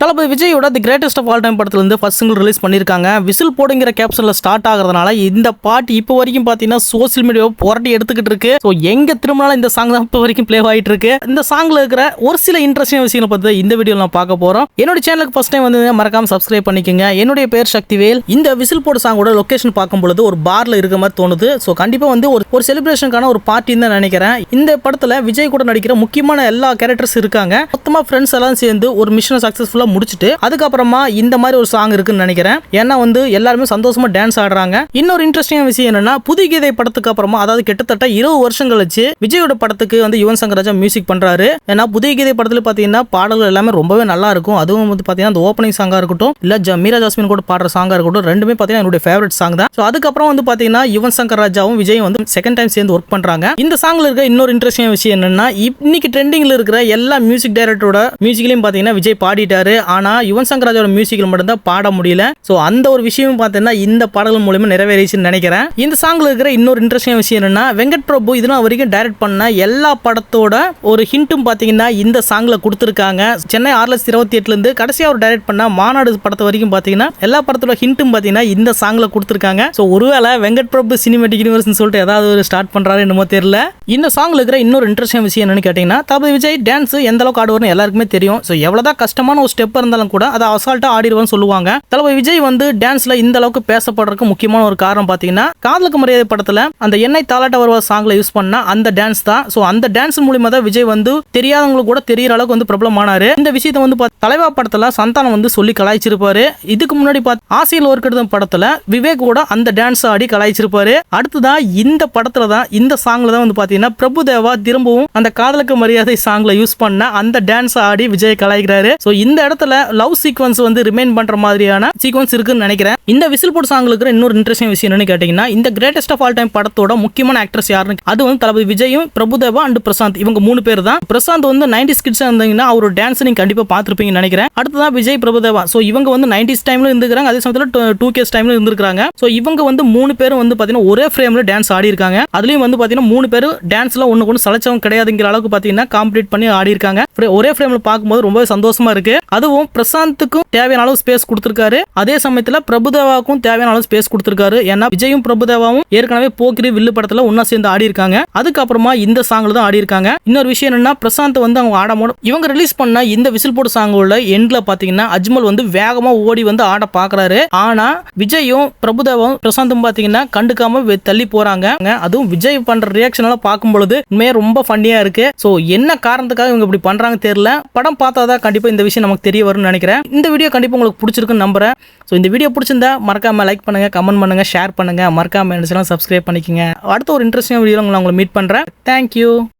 தளபதி விஜயோட the greatest of all time படத்துலேருந்து first single release பண்ணிருக்காங்க விசில் போடுங்கிற கேப்ஷனில் ஸ்டார்ட் ஆகிறதுனால இந்த பாட்டு இப்போ வரைக்கும் பார்த்தீங்கன்னா சோசியல் மீடியாவை புரட்டி எடுத்துக்கிட்டு இருக்கு. ஸோ எங்கே திரும்பினாலும் இந்த சாங் தான் இப்போ வரைக்கும் ப்ளே ஆகிட்டு இருக்கு. இந்த சாங்கில் இருக்கிற ஒரு சில இன்ட்ரெஸ்டிங் விஷயங்களை பார்த்து இந்த வீடியோ நான் பார்க்க போகிறோம் என்னோட சேனலுக்கு ஃபர்ஸ்ட் டைம் வந்து மறக்காம சப்ஸ்கிரைப் பண்ணிக்கோங்க. என்னுடைய பேர் சக்திவேல் இந்த விசில் போடு சாங்கோட லொக்கேஷன் பார்க்கும் பொழுது ஒரு பார்ல இருக்க மாதிரி தோணுது. ஸோ கண்டிப்பாக வந்து ஒரு ஒரு செலிப்ரேஷனுக்கான ஒரு பார்ட்டின்னு தான் நினைக்கிறேன். இந்த படத்தில் விஜய் கூட நடிக்கிற முக்கியமான எல்லா கேரக்டர்ஸ் இருக்காங்க. மொத்தமாக ஃப்ரெண்ட்ஸ் எல்லாம் சேர்ந்து ஒரு மிஷனை சக்ஸஸ்ஃபுல்லாக முடிச்சுட்டு அதுக்கப்புறமா இந்த மாதிரி ஒரு சாங் இருக்குன்னு நினைக்கிறேன். ஏன்னா வந்து எல்லாருமே சந்தோஷமா டான்ஸ் ஆடுறாங்க. இன்னொரு இன்ட்ரெஸ்டிங் விஷயம் என்னன்னா புது கீதை படத்துக்கு அப்புறமா அதாவது கிட்டத்தட்ட இருபது வருஷம் கழிச்சு விஜயோட படத்துக்கு வந்து யுவன் சங்கர் ராஜா மியூசிக் பண்றாரு. ஏன்னா புதிய கீதை படத்துல பாத்தீங்கன்னா பாடல்கள் எல்லாமே ரொம்பவே நல்லா இருக்கும். அதுவும் வந்து பாத்தீங்கன்னா அந்த ஓப்பனிங் சாங்கா இருக்கட்டும் இல்ல ஜ- மீரா ஜாஸ்மின் கூட பாடுற சாங்கா இருக்கட்டும் ரெண்டுமே பாத்தீங்கன்னா என்னுடைய ஃபேவரட் சாங் தான். ஸோ அதுக்கப்புறம் வந்து பாத்தீங்கன்னா யுவன் சங்கர் ராஜாவும் விஜயும் வந்து செகண்ட் டைம் சேர்ந்து ஒர்க் பண்றாங்க. இந்த சாங்ல இருக்க இன்னொரு இன்ட்ரெஸ்டிங் விஷயம் என்னன்னா இன்னைக்கு ட்ரெண்டிங்ல இருக்கிற எல்லா மியூசிக் டைரக்டரோட மியூசிக்லயும் பாத்தீங்கன்னா விஜய் பாடிட்டாரு. ஆனா யுவன் சங்கர் ராஜாவோட மியூசிக்கில் மட்டும்தான் பாட முடியல. ஸோ அந்த ஒரு விஷயம் பார்த்தீங்கன்னா இந்த பாடல்கள் மூலியமா நிறைவேறிச்சுன்னு நினைக்கிறேன். இந்த சாங்கில் இருக்கிற இன்னொரு இன்ட்ரெஸ்டிங் விஷயம் என்னன்னா வெங்கட் பிரபு இதெல்லாம் வரைக்கும் டைரக்ட் பண்ண எல்லா படத்தோட ஒரு ஹிண்ட்டும் பாத்தீங்கன்னா இந்த சாங்கில் கொடுத்துருக்காங்க. சென்னை ஆறு லட்சத்தி இருபத்தி எட்டுலேருந்து கடைசியாக கடைசியா அவர் டைரக்ட் பண்ண மாநாடு படத்தை வரைக்கும் பாத்தீங்கன்னா எல்லா படத்தோட ஹிண்ட்டும் பாத்தீங்கன்னா இந்த சாங்கில் கொடுத்துருக்காங்க. ஸோ ஒருவேளை வெங்கட் பிரபு சினிமேட்டிக் யூனிவர்ஸ்னு சொல்லிட்டு ஏதாவது ஒரு ஸ்டார்ட் பண்ணுறாரு என்னமோ தெரியல. இந்த சாங்ல இருக்கிற இன்னொரு இன்ட்ரெஸ்டிங் விஷயம் என்னன்னு கேட்டிங்கன்னா தபு விஜய் டான்ஸ் எந்த அளவுக்கு ஆடுவார்னு எல்லாருக்குமே தெரியும். ஸோ எவ்வளோதான் கஷ்டமான ஒரு ஸ்டெப் இருந்தாலும் கூட அதை அசால்ட்டா ஆடிடுவான்னு சொல்லுவாங்க. தலைவர் விஜய் வந்து டான்ஸ்ல இந்த அளவுக்கு பேசப்படுறதுக்கு முக்கியமான ஒரு காரணம் பாத்தீங்கன்னா காதலுக்கு மரியாதை படத்துல அந்த எண்ணெய் தாலாட்ட வருவா சாங்ல யூஸ் பண்ண அந்த டான்ஸ் தான். ஸோ அந்த டான்ஸ் மூலியமா தான் விஜய் வந்து தெரியாதவங்களுக்கு கூட தெரியற அளவுக்கு வந்து பிரபலமானாரு இந்த விஷயத்தை வந்து தலைவா படத்துல சந்தானம் வந்து சொல்லி கலாய்ச்சிருப்பாரு. இதுக்கு முன்னாடி பார்த்து ஆசையில் ஒரு கடிதம் படத்துல விவேக் கூட அந்த டான்ஸ் ஆடி கலாய்ச்சிருப்பாரு. அடுத்ததான் இந்த படத்துல தான் இந்த சாங்ல தான் வந்து பாத்தீங்கன்னா பிரபு தேவா திரும்பவும் அந்த காதலுக்கு மரியாதை சாங்ல யூஸ் பண்ண அந்த டான்ஸ் ஆடி விஜய் கலாய்க்கிறாரு. ஸோ இந்த இடத்துல லவ் சீக்வன்ஸ் வந்து ரிமைன் பண்ற மாதிரியான சீக்வன்ஸ் இருக்குன்னு நினைக்கிறேன். இந்த விசில் போட் சாங் இருக்கிற இன்னொரு இன்ட்ரெஸ்டிங் விஷயம் என்னன்னு கேட்டீங்கன்னா இந்த கிரேட்டஸ்ட் ஆஃப் ஆல் டைம் படத்தோட முக்கியமான ஆக்ட்ரஸ் யாருன்னு அது வந்து தளபதி விஜயும் பிரபுதேவா அண்ட் பிரசாந்த். இவங்க மூணு பேர் தான். பிரசாந்த் வந்து நைன்டி ஸ்கிட்ஸ் இருந்தீங்கன்னா அவரோட டான்ஸ் நீங்க கண்டிப்பா பார்த்திருப்பீங்கன்னு நினைக்கிறேன். அடுத்ததான் விஜய் பிரபுதேவா ஸோ இவங்க வந்து நைன்டிஸ் டைம்ல இருந்துக்கிறாங்க அதே சமயத்தில் டூ கேஸ் டைம்ல இருந்திருக்காங்க ஸோ இவங்க வந்து மூணு பேரும் வந்து பாத்தீங்கன்னா ஒரே ஃப்ரேம்ல டான்ஸ் ஆடி இருக்காங்க. அதுலயும் வந்து பாத்தீங்கன்னா மூணு பேரும் டான்ஸ்ல ஒண்ணு ஒன்று சளைச்சவங்க கிடையாதுங்கிற அளவுக்கு பாத்தீங்கன்னா காம்ப்ளீட் பண்ணி ஆடி இருக்காங்க. ஒரே ஃப்ரேம்ல பார்க்கும்போது ரொம்பவே சந்தோஷமா இருக்கு. அதுவும் பிரசாந்துக்கும் தேவையான அளவு ஸ்பேஸ் கொடுத்திருக்காரு. அதே சமயத்துல பிரபுதேவாவுக்கும் தேவையான அளவு ஸ்பேஸ் கொடுத்திருக்காரு. ஏன்னா விஜயும் பிரபுதேவாவும் ஏற்கனவே போக்கிரி வில்லு படத்துல ஒன்னா சேர்ந்து ஆடி இருக்காங்க. அதுக்கப்புறமா இந்த சாங்ல தான் ஆடி இருக்காங்க. இன்னொரு விஷயம் என்னன்னா பிரசாந்த் வந்து அவங்க ஆட ஆடாமோட இவங்க ரிலீஸ் பண்ண இந்த விசில் போடு சாங்கோட எண்ட்ல பாத்தீங்கன்னா அஜ்மல் வந்து வேகமா ஓடி வந்து ஆட பாக்குறாரு. ஆனா விஜயும் பிரபுதேவாவும் பிரசாந்தும் பாத்தீங்கன்னா கண்டுக்காம வெ- தள்ளி போறாங்க. அதுவும் விஜய் பண்ற ரியாக்ஷன் எல்லாம் பார்க்கும் பொழுது உண்மையே ரொம்ப ஃபன்னியா இருக்கு. சோ என்ன காரணத்துக்காக இவங்க இப்படி பண்றாங்க தெரியல. படம் பார்த்தாதான் கண்டிப்பா இந்த விஷயம் நமக்கு தெரிய வரும்னு நினைக்கிறேன். இந்த வீடியோ கண்டிப்பாக உங்களுக்கு பிடிச்சிருக்குன்னு நம்புகிறேன் ஸோ இந்த வீடியோ பிடிச்சிருந்தா மறக்காமல் லைக் பண்ணுங்க கமெண்ட் பண்ணுங்க ஷேர் பண்ணுங்கள் மறக்காமல் என்ன சப்ஸ்கிரைப் பண்ணிக்கங்க. அடுத்த ஒரு இன்ட்ரெஸ்டிங் வீடியோ உங்களை மீட் பண்ணுறேன் தேங்க்யூ